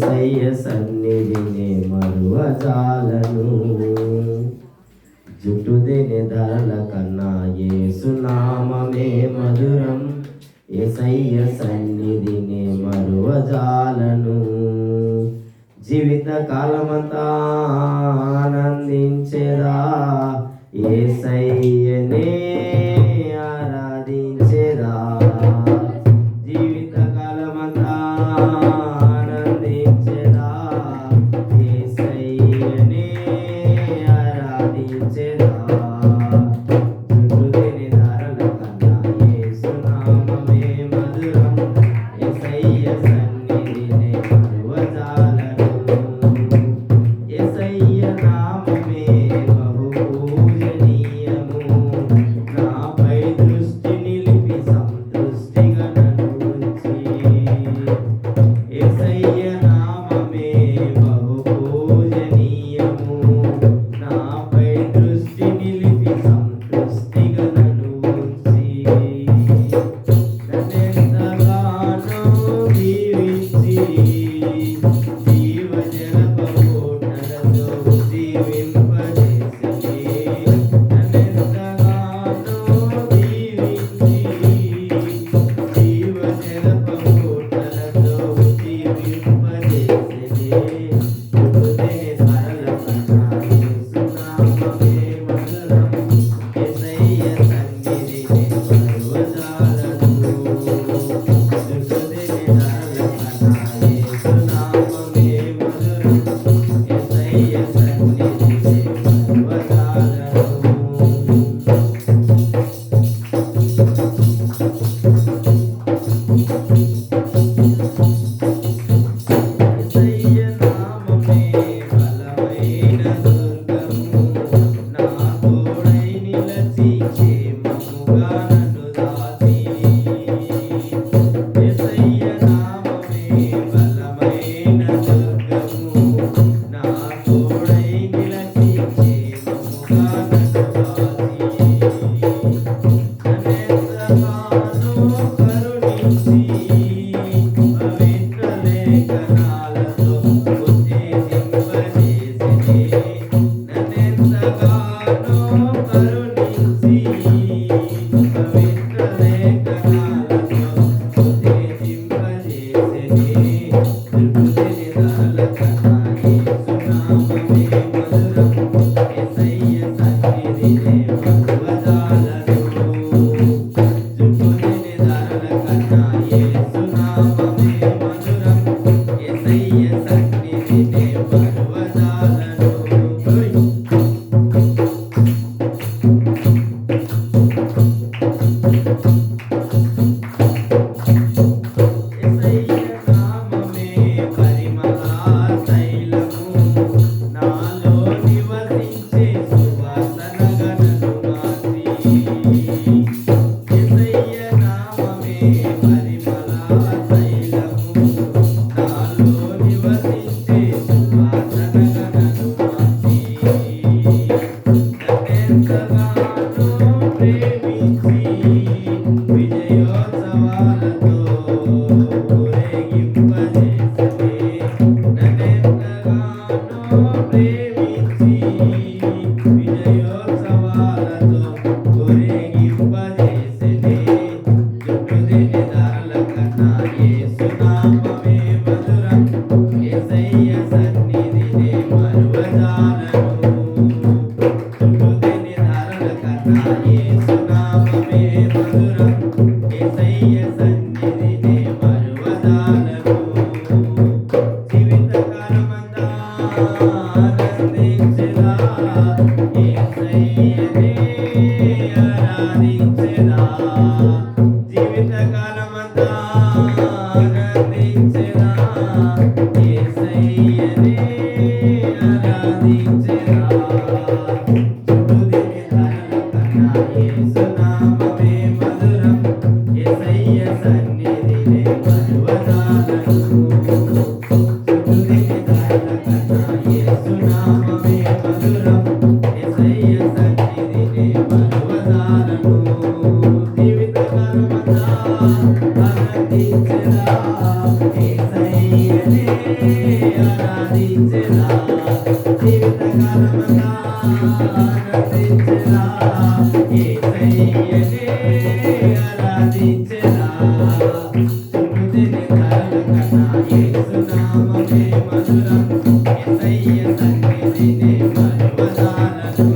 శయ్య సన్నిధిని మరువజాలను జుట్టుదిని ధరల కన్నా ఏసునామే మధురం. ఎసయ్య సన్నిధిని మరువజాలను. జీవిత కాలమంతా ఆనందించేదా? ఏసై Bhagavan. Amen. మధురం ఎసయ్య సన్నిధిని మధువదానూ